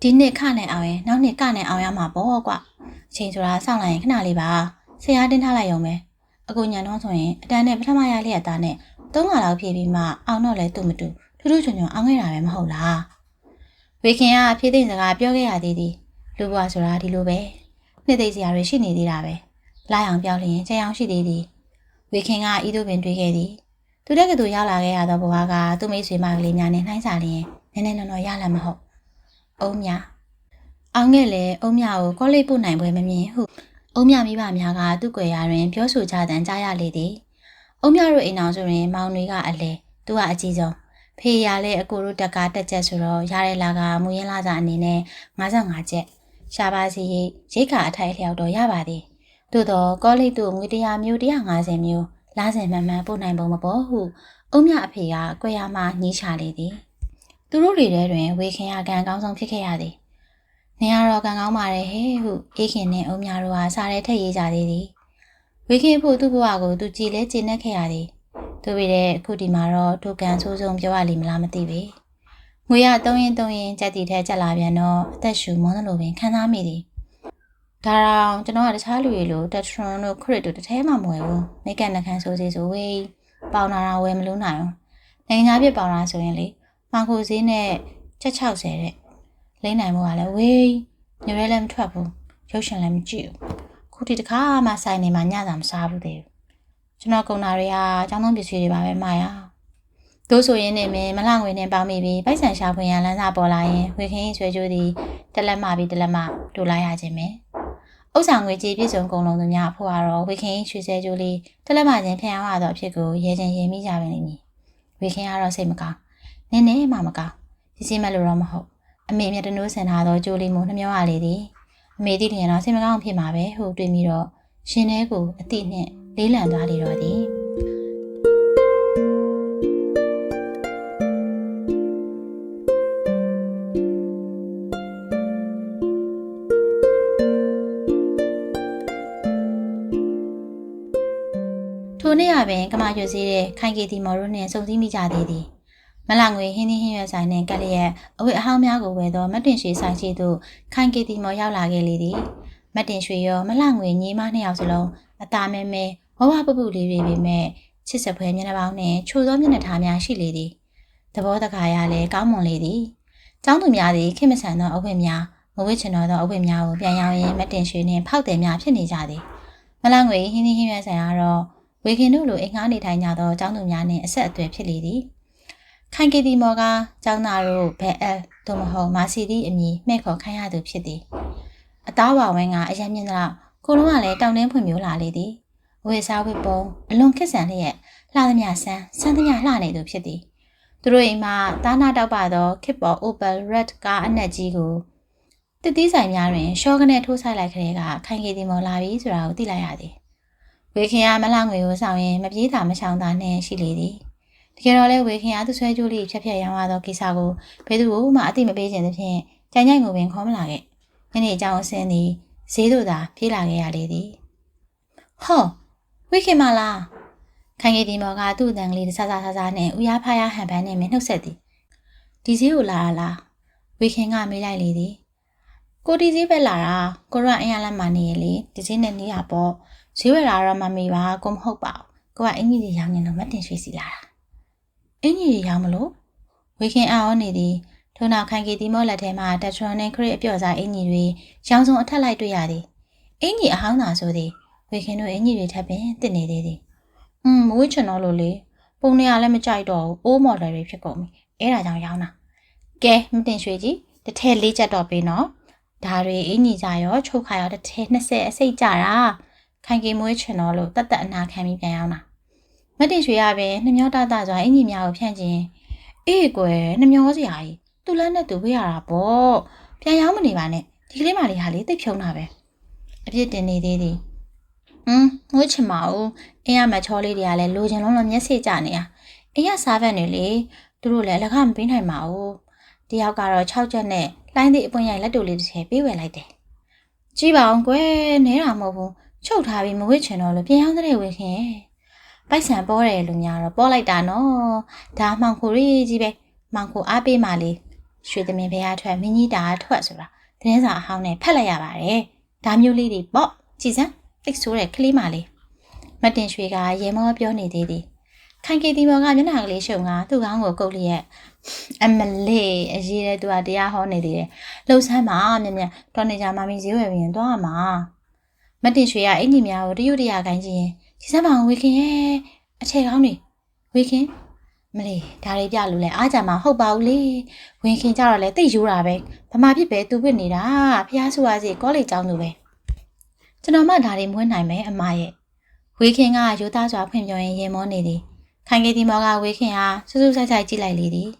ဒီနှစ်ခနဲ့အောင်ရင်နောက်နှစ်ကနဲ့အောင်ရမှာပေါ့ကွာအချိန်ဆိုတာစောင့်လိုက်ရင်ခဏလေးပါဆရာတင်းထားလိုက်ရုံပဲအကူညံတော့ဆိုရင်အတန်းနဲ့ပထမရလျက်သားနဲ့သုံးခါလောက်ဖြည့်ပြီးမှအောင်တော့လဲသူ့မတူ ထူးထူးချွန်ချွန်အောင်ခဲ့တာပဲမဟုတ်လားဝေခင်ကဖြည့်သိမ့်စကားပြောခဲ့ရသေးသည်လူဘွားဆိုတာဒီလိုပဲနှစ်သိမ့်စရာတွေရှိနေသေးတာပဲလာအောင်ပြောလျင်ကြံအောင်ရှိသေးသည်ဝေခင်ကဤသို့ပင်တွေးခဲ့သည်သူတက်ကတူရောက်လာခဲ့ရသောဘဝကသူ့မိတ်ဆွေမကလေးများနဲ့နှိုင်းစာလျင်နည်းနည်းနော်နော်ရလာမဟုတ်အုံးမြအောင်ငယ်လေအုံးမြကိုကောလိပ်ပို့နိုင်ပွဲမမြင်ဟုအုံးမြမိဘများကသူ့ကွယ်ရာတွင် ပြောဆိုကြတန်ကြားရလေသည်အုံးမြတို့အိမ်အောင်ဆိုရင် မောင်တွေကအလဲသူကအကြီးဆုံး ဖေးရလဲအကိုတို့တက်ကတက်ချက်ဆိုတော့ရတဲ့လာကမူရင်းလာစာအနေနဲ့55ချက်ရှားပါစီရိတ်ခါအထိုက်လျောက်တော့ရပါသည်သို့တော့ကောလိပ်တို့ငွေ100မျိုး150မျိုးလာစဉ်မှန်မှန်ပို့နိုင်ပုံမပေါ်ဟုအုံမြအဖေကကွယ်ရမှညှိချလေသည်သူတို့တွေထဲတွင်ဝေခင်ရကံအကောင်းဆုံးဖြစ်ခဲ့ရသည်နေရတော့ကံကောင်းပါတယ်ဟဲ့ဟုအေးခင်နဲ့အုံမြတို့ဟာစားရဲထက်ရေးကြသေးသည်ဝေခင်ဖို့သူ့ဘဝကိုသူကြည်လဲကျင့်နေခဲ့ရသည် သူပေတဲ့အခုဒီမှာတော့ဒုကံဆိုးဆုံးပြောရလိမ့်မလားမသိပေငွေရသုံးရင်သုံးရင်ကြက်တီထဲကြက်လာပြန်တော့အသက်ရှူမွန်းသလိုပင်ခံစားမိသည်ဒါတော့ကျွန်တော်ကတခြားလူတွေလိုတက်ထရွန်တို့ခရစ်တို့တစ်ထဲမှမဝယ်ဘူးမိတ်ကနှခမ်းဆိုစီဆိုဝေးပေါင်နာတာဝယ်မလို့နိုင်အောင်နိုင်ငံသားဖြစ်ပေါင်နာဆိုရင်လေမှန်ခုဈေးနဲ့ချက်60တဲ့လိမ့်နိုင်မှုကလည်းဝေးညရဲလည်းမထွက်ဘူးရုပ်ရှင်လည်းမကြည့်ဘူးခုဒီတခါမှဆိုင်နေမှာညစာမစားဘူးသေးဘူး ကျွန်တော်ကုန်တာတွေဟာအကြောင်းသုံးပစ္စည်းတွေပါပဲမာယာတို့ဆိုရင်နေမင်းမလှငွေနဲ့ပေါင်းမိပြီးပိုက်ဆံရှာဖွေရန်လမ်းစာပေါ်လာရင်ဝေခင်းဆွဲကြိုးသည်တလက်မပြီးတလက်မဒူလိုက်ရခြင်းပဲဥစ္စာငွေကြေးပြည့်စုံကုန်လုံးသူများအဖို့ကတော့ဝေခင်ရွှေစဲကြိုးလေးတလက်မချင်းဖျံရသောအဖြစ်ကိုရဲချင်းရဲမိကြပင်လိမ့်မည်ဝေခင်ကတော့စိတ်မကောင်းနည်းနည်းမှမကောင်းစီစီမလို့တော့မဟုတ်အမေမြတ်တနိုးဆင်ထားသောကြိုးလေးမို့နှမျောရလေသည်အမေသိတယ်တော့စိတ်မကောင်းဖြစ်မှာပဲဟုတွေးပြီးတော့ရှင်ထဲကိုအတိနှင့် လေးလံသွားလေတော့သည်ထိုနေ့ကပင်ကမာရွှေစည်းတဲ့ခိုင်ကေတီမော်တို့နှင့်စုံစည်းမိကြသေးသည်မလာငွေဟင်းသီးဟင်းရွက်ဆိုင်နှင့်ကက်လျက်အဝတ်အဟောင်းများကိုဝယ်သောမတ်တင်ရွှေဆိုင်ရှိသို့ခိုင်ကေတီမော်ရောက်လာခဲ့လေသည်မတ်တင်ရွှေရောမလာငွေညီမနှစ်ယောက်စလုံးအသားမဲမဲ ဝဝပပလေးတွေပေမဲ့ချစ်စပွဲမျက်နှာပေါင်းနှင့်ချိုသောမျက်နှာထားများရှိလေသည်သဘောတကာရလည်းကောင်းမွန်လေသည်ကျောင်းသူများသည်ခင်မဆန်သောအဝတ်များမဝတ်ချင်တော့သောအဝတ်များကိုပြန်ရောင်းရင်းမတ်တင်ရွှေနှင့်ဖောက်တယ်များဖြစ်နေကြသည်မလာငွေဟင်းသီးဟင်းရွက်ဆိုင်ကတော့ဝေခင်တို့လိုအိမ်ငှားနေထိုင်ကြသောကျောင်းသူများနှင့်အဆက်အသွယ်ဖြစ်လေသည်ခိုင်ကီတီမော်ကကျောင်းသားတို့ဘဲအဲသို့မဟုတ်မာစီတီအမည်မှဲ့ခေါ်ခိုင်းရသူဖြစ်သည်အသားဝဝင်းကအရင်မြင်တော့ကိုလုံးကလည်းတောင်တင်းဖွင့်မျိုးလာလေသည် ဝေစားဝစ်ပုံအလွန်ခက်ဆန်လျက်လှသမျှဆန်းဆန်းသမျှလှနေသူဖြစ်သည်သူတို့အိမ်မှာတာနာတောက်ပါသောခစ်ပေါ် Opel Red ကားအနက်ကြီးကိုတတိဆိုင်များတွင်ရှော့ကနေထိုးဆိုင်လိုက်ခတဲ့ကခိုင်ကီတီမော်လာပြီဆိုတာကိုသိလိုက်ရသည်ဝေခင်ကမလှငွေကိုဆောင်ရင်မပြေးတာမရှောင်တာနဲ့ရှိလေသည်တကယ်တော့လဲဝေခင်ကသူဆွဲကြိုးလေးဖြတ်ဖြတ်ရောင်းရသောကိစ္စကိုဘယ်သူမှအသိမပေးခြင်းသဖြင့်ကြိုင်ကြိုင်ကိုပင်ခေါ်မလာခဲ့ညနေအကြောင်းအစင်းသည်ဈေးသို့သာပြေးလာခဲ့ရလေသည်ဟော ဝေခင်မလားခိုင်ရီဒီမော်ကသူ့အတန်ကလေးတဆဆဆဆနဲ့ဥရဖားရဟန်ပန်းနဲ့မနှုတ်ဆက်သည်ဒီဈေးကိုလာတာလားဝေခင်ကမေးလိုက်လေသည်ကိုဒီဈေးပဲလာတာကိုရအင်ရလက်မနေရလေဒီဈေးနဲ့နေရပေါ့ဈေးဝယ်လာတော့မမေပါကိုမဟုတ်ပါဘူးကိုကအင်ကြီးတွေရောင်းနေတော့မတင်ရွှေစီလာတာအင်ကြီးတွေရောင်းမလို့ဝေခင်အော်နေသည်ဒလူနာခိုင်ကီတီမောလက်ထဲမှာတက်ထရွန်နဲ့ခရစ်အပြော့စားအင်ကြီးတွေရောင်စုံအထက်လိုက်တွေ့ရသည်အင်ကြီးအဟောင်းသာဆိုသည် ဝေခင်တို့အင်ကြီးတွေထပ်ပင်တည်နေသေးသည်อืมမဝစ်ချင်တော့လို့လေပုံနေရလည်းမကြိုက်တော့ဘူးအိုးမော်ဒယ်တွေဖြစ်ကုန်ပြီအဲ့ဒါကြောင့်ရောင်းတာကဲမတင်ရွှေကြီးတစ်ထည့်လေးချက်တော့ပေးနော်ဒါတွေအင်ကြီးကြရောချုပ်ခါရောတစ်ထည့်20အစိတ်ကြတာခိုင်ကီမွေးချင်တော့လို့တတ်တတ်အနာခံပြီးပြန်ရောင်းတာမတင်ရွှေရပင်နှမျောတတစွာအင်ကြီးများကိုဖြန့်ခြင်းအေးကွယ်နှမျောစရာကြီးသူ့လက်နဲ့သူဝေးရတာပေါ့ပြန်ရောင်းမနေပါနဲ့ဒီကလေးမလေးဟာလေတိတ်ဖြုံးတာပဲအပြစ်တင်နေသေးသည် อืมငွေချင်မအောင်အင်းရမချောလေးတွေကလည်းလိုချင်လုံးလုံးမျက်စိကျနေရအင်းရစားဖက်နေလေသူတို့လည်းအလကားမပေးနိုင်ပါဘူးတယောက်ကတော့6ချက်နဲ့လှိုင်းသည့်အပွင့်ရိုက်လက်တူလေးတစ်ထည်ပေးဝယ်လိုက်တယ်ကြည့်ပါအောင်ကွယ်နဲတာမဟုတ်ဘူးချုပ်ထားပြီးမဝစ်ချင်တော့လို့ပြန်ရောက်တဲ့ဝေခင်ပိုက်ဆံပေါ်တယ်လို့များတော့ပေါ်လိုက်တာနော်ဒါမှောင်ခိုရေးကြီးပဲမောင်ခိုအားပေးမှလေရွှေသမင်ဖះထွက်မင်းကြီးတာထွက်ဆိုတာသတင်းစာအဟောင်းနဲ့ဖက်လိုက်ရပါတယ်ဒါမျိုးလေးတွေပေါ့ကြည်စမ်း တိတ်ဆိုးတဲ့ကလေးမလေးမတင်ရွှေကရေမောပြောနေသေးသည်ခိုင်ကီတီမော်ကမျက်နှာကလေးရှုံကသူ့ကောင်းကိုကုတ်လျက်အမလေးအရေးတဲ့သူကတရားဟောနေသေးတယ်လှုပ်ဆန်းပါမြက်မြက်တော်နေကြမမီဈေးဝယ်ပြီးရင်သွားမှာမတင်ရွှေကအင်ကြီးများကိုတရုတ်တရာခိုင်းခြင်းဒီစမ်းပါဝေခင်ရဲ့အထည်ကောင်းနေဝေခင်မလေးဒါတွေပြလို့လဲအားကြမှာဟုတ်ပါဘူးလေဝင်ခင်ကြတော့လဲတိတ်ယူတာပဲဗမာဖြစ်ပဲသူဝစ်နေတာဖះဆိုပါစီကောလိပ်ကျောင်းသူပဲ ကျွန်တော်မှဒါတွေမွေးနိုင်မယ်အမရဲ့ဝေခင်ကရိုးသားစွာဖွင့်ပြောရင်ရင်မောနေသည်ခိုင်ကတီမောကဝေခင်ဟာစူးစူးဆိုင်ဆိုင်ကြည့်လိုက်လေသည်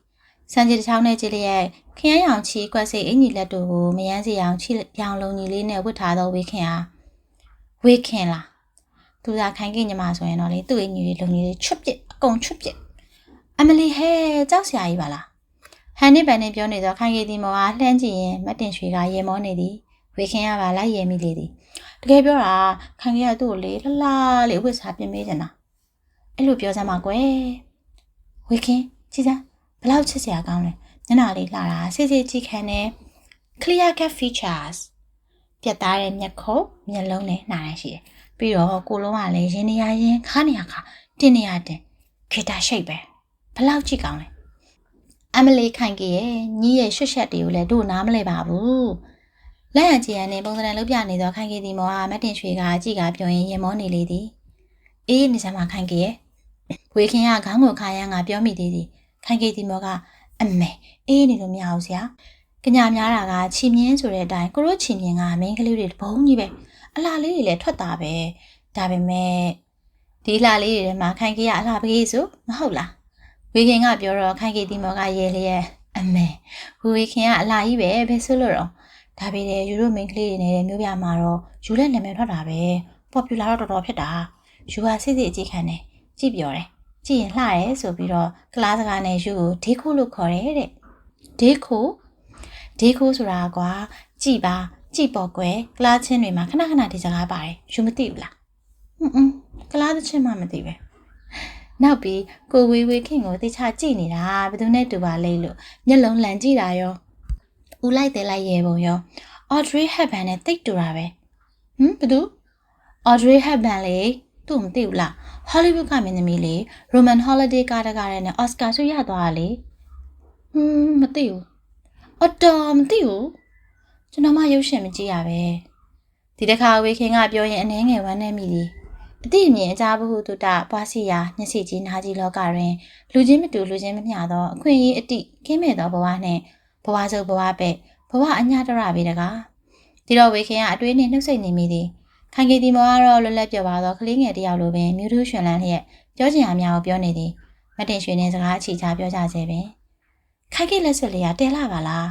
စံကြီးတစ်ချောင်းနဲ့ကြည့်လျက်ခရမ်းရောင်ချီကွက်စိတ်အင်ကြီးလက်တို့ကိုမယမ်းစီအောင်ချီရောင်လုံးကြီးလေးနဲ့ဝတ်ထားသောဝေခင်ဟာဝေခင်လားသူသာခိုင်ကညီမဆိုရင်တော့လေသူ့အင်ကြီးလေးလုံကြီးလေးချွတ်ပစ်အကုန်ချွတ်ပစ်အမလီဟဲကြောက်စရာကြီးပါလားဟန်နစ်ပန်နဲ့ပြောနေသောခိုင်ကတီမောကလှမ်းကြည့်ရင်မတ်တင်ရွှေကရေမောနေသည်ဝေခင်ကပါလိုက်ရမိလေသည် တကယ်ပြောတာခိုင်ကသူ့ကိုလေလှလှလေးဝစ်စားပြင်ပေးနေတာအဲ့လိုပြောစမ်းပါကွယ်ဝေခင်ကြည်စမ်းဘလောက်ချစ်စရာကောင်းလဲညနာလေးလှတာစစ်စစ်ကြည့်ခံနေ clear cut features ပြတ်သားတဲ့မျက်ခုံးမျက်လုံးနဲ့နှာရရှိတယ်ပြီးတော့ကိုလုံးကလည်းရင်းနေရရင်ခါနေရခါတင်းနေရတင်ခေတာရှိတ်ပဲဘလောက်ကြည့်ကောင်းလဲအမလီခိုင်ကရဲ့ညီရဲ့ရွှတ်ချက်တွေကိုလည်းတို့နားမလဲပါဘူး လက်ဟန်ကြည်ရန်နဲ့ပုံစံလုပ်ပြနေသောခိုင်ကီဒီမောကမတ်တင်ရွှေကကြည့်ကပြောရင်ရင်မောနေလေသည်အေးနေစမ်းမခိုင်ကရဲ့ဝေခင်ကခေါင်းကိုခါရန်ကပြောမိသေးသည်ခိုင်ကီဒီမောကအမေအေးနေလို့မရဘူးဆရာကညာများတာကချီမြင်းဆိုတဲ့အတိုင်းကိုရိုးချီမြင်းကမင်းကလေးတွေဘုံကြီးပဲအလားလေးတွေလည်းထွက်တာပဲဒါပေမဲ့ဒီလာလေးတွေထဲမှာခိုင်ကေကအလားပကြီးဆိုမဟုတ်လားဝေခင်ကပြောတော့ခိုင်ကေတီမောကရေလျက်အမေဝေခင်ကအလားကြီးပဲဘယ်ဆိုလို့တော့ ဒါပေမဲ့ယူရိုမင်းကလေးတွေနေတဲ့မျိုးပြမှာတော့ယူလက်နာမည်ထွက်တာပဲပေါ့ပူလာတော့တော်တော်ဖြစ်တာယူကစစ်စစ်အကြည့်ခံတယ်ကြည့်ပြောတယ်ကြည့်ရင်လှရဲဆိုပြီးတော့ကလားစကားနဲ့ယူကိုဒေးခိုလို့ခေါ်တယ်တဲ့ဒေးခိုဒေးခိုဆိုတာကွာကြည်ပါကြည်ပေါ်ကွယ်ကလားချင်းတွေမှာခဏခဏဒီစကားပါတယ်ယူမသိဘူးလားဟွန်းဟွန်းကလားတစ်ချင်းမှမသိပဲနောက်ပြီးကိုဝေဝေခင်ကိုတေချာကြည့်နေတာဘယ်သူနဲ့တူပါလဲလို့မျက်လုံးလန်ကြည့်တာရော ဦးလိုက်တယ်လိုက်ရဲပုံရော Audrey Hepburn နဲ့တိတ်တူတာပဲဟမ်ဘယ်သူ Audrey Hepburn လေသူ့မသိဘူးလား Hollywood ကမင်းသမီးလေ Roman Holiday ကားတကားတဲ့နဲ့ Oscar ဆုရသွားတာလေဟမ်မသိဘူးအတော်မသိဘူးကျွန်တော်မှရုပ်ရှင်မကြည့်ရပဲဒီတစ်ခါဝေခင်ကပြောရင်အနေငယ်ဝမ်းနေမိသည်အတိအမြင်အကြဘဟုတုတပွားစီရာမျက်စိကြီးနားကြီးလောကတွင်လူချင်းမတူလူချင်းမမျှသောအခွင့်အရေးအတိကင်းမဲ့သောဘဝနှင့် ဘဝစုပ်ဘဝပဲ့ဘဝအညာတရပေတကားဒီတော့ဝေခင်ကအတွေးနှင့်နှုတ်ဆက်နေမိသည်ခိုင်ကေတီမောကတော့လွတ်လပ်ပြောပါသောကလေးငယ်တယောက်လိုပင်မြူးထူးရွှင်လန်းလျက်ပြောချင်အများကိုပြောနေသည်မတင်ရွှေနဲ့စကားချီချပြောကြစေပင်ခိုင်ကေလက်စွပ်လေးကတဲလာပါလား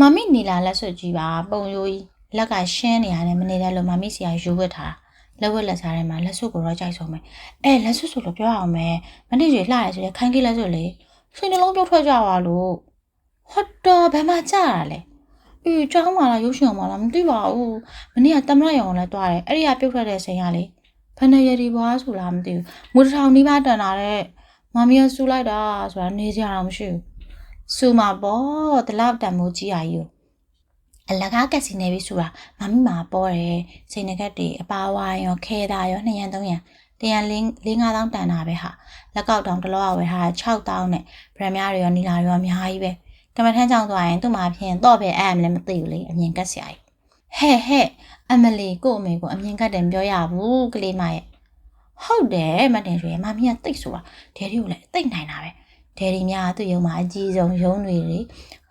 မမီနီလာလက်စွပ်ကြီးပါပုံရိုးကြီးလက်ကရှင်းနေရတယ်မနေတဲ့လို့မမီစီကယူဝတ်ထားလက်ဝက်လက်စားထဲမှာလက်စွပ်ကိုတော့ကြိုက်ဆုံးမယ်အဲလက်စွပ်ဆိုလို့ပြောအောင်မယ်မတင်ရွှေလှရဲဆိုတဲ့ခိုင်ကေလက်စွပ်လေးစိတ်နှလုံးပြုတ်ထွက်ကြပါလို့ ဟုတ်တော့ဘယ်မှာကြာရလဲအေးကြောင်းမလားရုပ်ရှင်မလားမသိပါဘူးမနေ့ကတမရရောင်လည်းတွားတယ်အဲ့ဒီကပြုတ်ထွက်တဲ့စိန်ကလေဖနရည်ဘွားဆိုလားမသိဘူးမူတထောင်နီးပါးတန်တာတဲ့မမီးကစူးလိုက်တာဆိုတာနေကြတော့မရှိဘူးစူမှာပေါ့တလောက်တန်မိုးကြီးအာကြီးကိုအလကားကက်စီနေပြီဆိုတာမမီးမှာပေါ်တယ်စိန်ငကက်တွေအပါဝါရောခဲတာရော2ရန်3ရန်တရန်လင်း၄5000တန်တာပဲဟာလက်ကောက်တောင်တစ်လောကဝယ်ထား6000နဲ့ဗရမ်များတွေရောနီလာတွေရောအများကြီးပဲ ကမ္မထမ်းကြောင့်သွားရင်သူ့မှာဖြင့်တော့ပဲအဲ့အမလည်းမသိဘူးလေအမြင်ကတ်စရာကြီးဟဲ့ဟဲ့အမလီကို့အမေကိုအမြင်ကတ်တယ်မပြောရဘူးကလေးမရဲ့ဟုတ်တယ်မတင်ရွှေမမီးကတိတ်ဆိုတာဒယ်ဒီကိုလည်းတိတ်နိုင်တာပဲဒယ်ဒီများသူ့ရုံမှာအကြီးဆုံးရုံးတွေလေ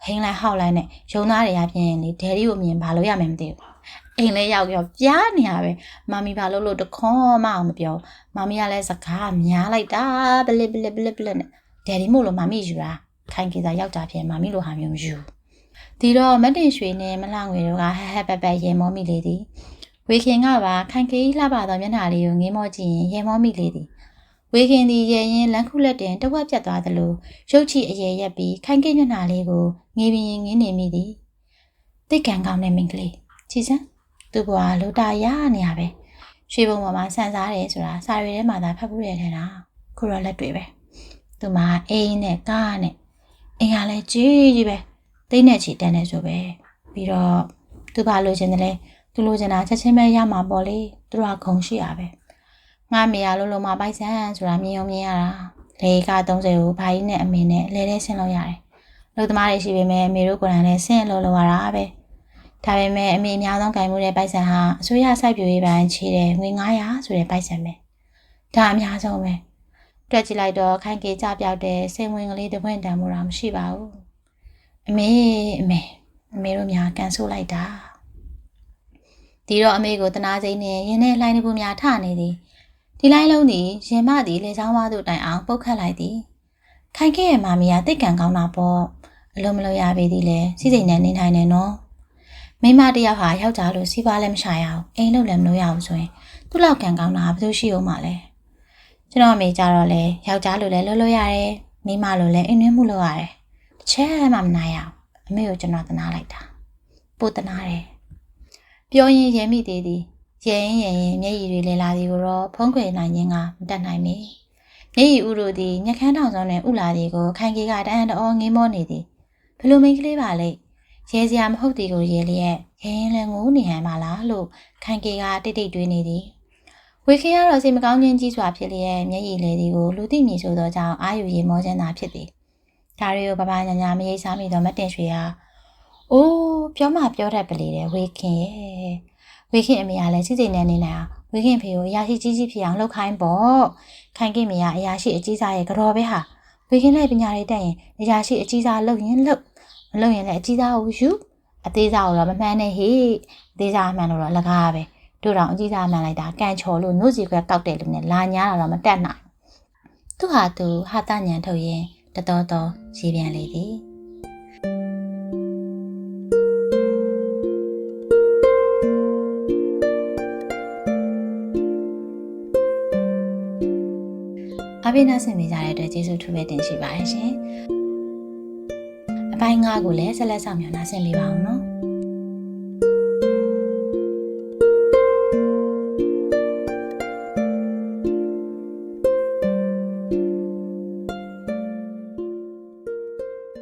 ဟင်းလိုက်ဟောက်လိုက်နဲ့ရုံသားတွေကဖြင့်လေဒယ်ဒီကိုမြင်ဘာလို့ရမယ်မသိဘူးအိမ်လဲရောက်ရောက်ပြားနေရပဲမမီဘာလို့လို့တခွန်းမအောင်မပြောမမီကလည်းစကားများလိုက်တာဘလစ်ဘလစ်ဘလစ်ဘလစ်နဲ့ဒယ်ဒီမို့လို့မမီယူတာ ခိုင်ကေသာယောက်ျားဖြင့်မမီလိုဟာမျိုးမယူဒီတော့မတင်ရွှေနဲ့မလှငွေတို့ကဟဟပပရေမောမိလေသည်ဝေခင်ကပါခိုင်ကေလှပသောမျက်နှာလေးကိုငေးမောကြည့်ရင်ရေမောမိလေသည်ဝေခင်သည်ရေရင်လန်ခုလက်တင်တဝက်ပြတ်သွားသလိုရုပ်ချီအရေရက်ပြီးခိုင်ကေမျက်နှာလေးကိုငေးပြီးငင်းနေမိသည်တိတ်ကန်ကောင်းတဲ့မိန်းကလေးကြည်စမ်းသူ့ဘဝလိုတာရနေရပဲရွှေဘုံပေါ်မှာဆန်စားတယ်ဆိုတာစာရွေထဲမှာသာဖတ်ဖို့ရတဲ့လားခုတော့လက်တွေပဲသူမှာအိမ်နဲ့ကားနဲ့ အိမ်ကလည်းကြီးကြီးပဲတိတ်နဲ့ချီတန်းနေဆိုပဲပြီးတော့သူဘာလိုချင်တယ်လဲသူလိုချင်တာချက်ချင်းပဲရမှာပေါ့လေသူတို့ကခုံရှိရပဲငါမေရလုံးလုံးမပိုက်ဆန်ဆိုတာမြင်အောင်မြင်ရတာလေက30ကိုဘာကြီးနဲ့အမေနဲ့လဲလဲဆင်းလို့ရတယ်လူသမားတွေရှိပေမဲ့အမေတို့ကိုယ်တိုင်လည်းဆင်းလို့လို့ရတာပဲဒါပေမဲ့အမေအများဆုံးကင်မှုတဲ့ပိုက်ဆံဟာအစိုးရစိုက်ပျိုးရေးပိုင်းချေတယ်ငွေ900ဆိုတဲ့ပိုက်ဆံပဲဒါအများဆုံးပဲ တွက်ကြည့်လိုက်တော့ခိုင်ကေကြပြောက်တဲ့စိန်ဝင်ကလေးတစ်ပွင့်တန်မှုတော့မရှိပါဘူးအမေအမေအမေတို့များကန်ဆိုးလိုက်တာဒီတော့အမေကိုတနာစိမ့်နဲ့ရင်းနဲ့လှိုင်းတပူများထနေသည်ဒီလိုင်းလုံးသည်ရင်မသည်လေချောင်းဝါသို့တိုင်အောင်ပုတ်ခတ်လိုက်သည်ခိုင်ကေရဲ့မာမီကတိတ်ကန်ကောင်းတာပေါ့အလုံးမလို့ရပေသည်လေစီစိတ်နဲ့နေနိုင်တယ်နော်မိမတယောက်ဟာယောက်ျားလိုစီးပွားလည်းမရှာရအောင်အိမ်လုံးလည်းမလို့ရအောင်ဆိုရင်သူ့လောက်ကန်ကောင်းတာဘယ်သူရှိအောင်မလဲ ကျွန်တော်အမေကြတော့လေယောက်ျားလိုလည်းလှုပ်လို့ရတယ်မိမလိုလည်းအိမ်နှင်းမှုလုပ်ရတယ်တစ်ချက်မှမနိုင်အောင်အမေကိုကျွန်တော်သနာလိုက်တာပို့သနာတယ်ပြောရင်ရဲမိသေးသည်ရဲရင်ရဲရင်မျက်ရည်တွေလဲလာသည်ကိုတော့ဖုံးကွယ်နိုင်ခြင်းကမတတ်နိုင်မေမျက်ရည်ဥတို့သည်ညက်ခမ်းတောင်ဆောင်နဲ့ဥလာသည်ကိုခိုင်ကြီးကတန်းတော်ငင်းမောနေသည်ဘလိုမိန်းကလေးပါလေရဲစရာမဟုတ်သည်ကိုရဲလျက်ရဲရင်လည်းငိုးနေဟန်ပါလားလို့ခိုင်ကြီးကတိတ်တိတ်တွေးနေသည် ဝေခေရတော့စိတ်မကောင်းခြင်းကြီးစွာဖြစ်လျက်မျက်ရည်လေသည်ကိုလူသိမြင်ဆိုသောကြောင့်အာယူရေမောခြင်းသာဖြစ်သည်ဒါတွေကိုပပညာညာမရိပ်စားမိသောမတင်ရွှေဟာအိုးပြောမှပြောတတ်ပလေတယ်ဝေခင်ရဲ့ဝေခင်အမေကလည်းစိစိနဲ့နေနိုင်အောင်ဝေခင်ဖေကိုအရာရှိကြီးကြီးဖြစ်အောင်လှုပ်ခိုင်းပေါ့ခိုင်ကိမေကအရာရှိအကြီးစားရဲ့ကြော်ပဲဟာဝေခင်လည်းပညာတွေတက်ရင်အရာရှိအကြီးစားလှုပ်ရင်လှုပ်မလှုပ်ရင်လည်းအကြီးစားကိုယူအသေးစားကိုတော့မမှန်နဲ့ဟေ့အသေးစားမှန်လို့တော့လကားပဲ တို့တောင်အကြီးစားမှန်လိုက်တာကန်ချော်လို့နှုတ်စီခွဲကောက်တယ်လို့နဲ့လာညာတာတော့မတက်နိုင်သူဟာသူဟာတညံထုတ်ရင်တတော်တော်ရေပြန်လေသည်အပိနာဆင်နေကြတဲ့အတွက်ကျေးဇူးထူးပဲတင်ရှိပါတယ်ရှင်။အပိုင်း၅ကိုလည်းဆက်လက်ဆောင်မြော်နာဆင်ပေးပါအောင်နော်။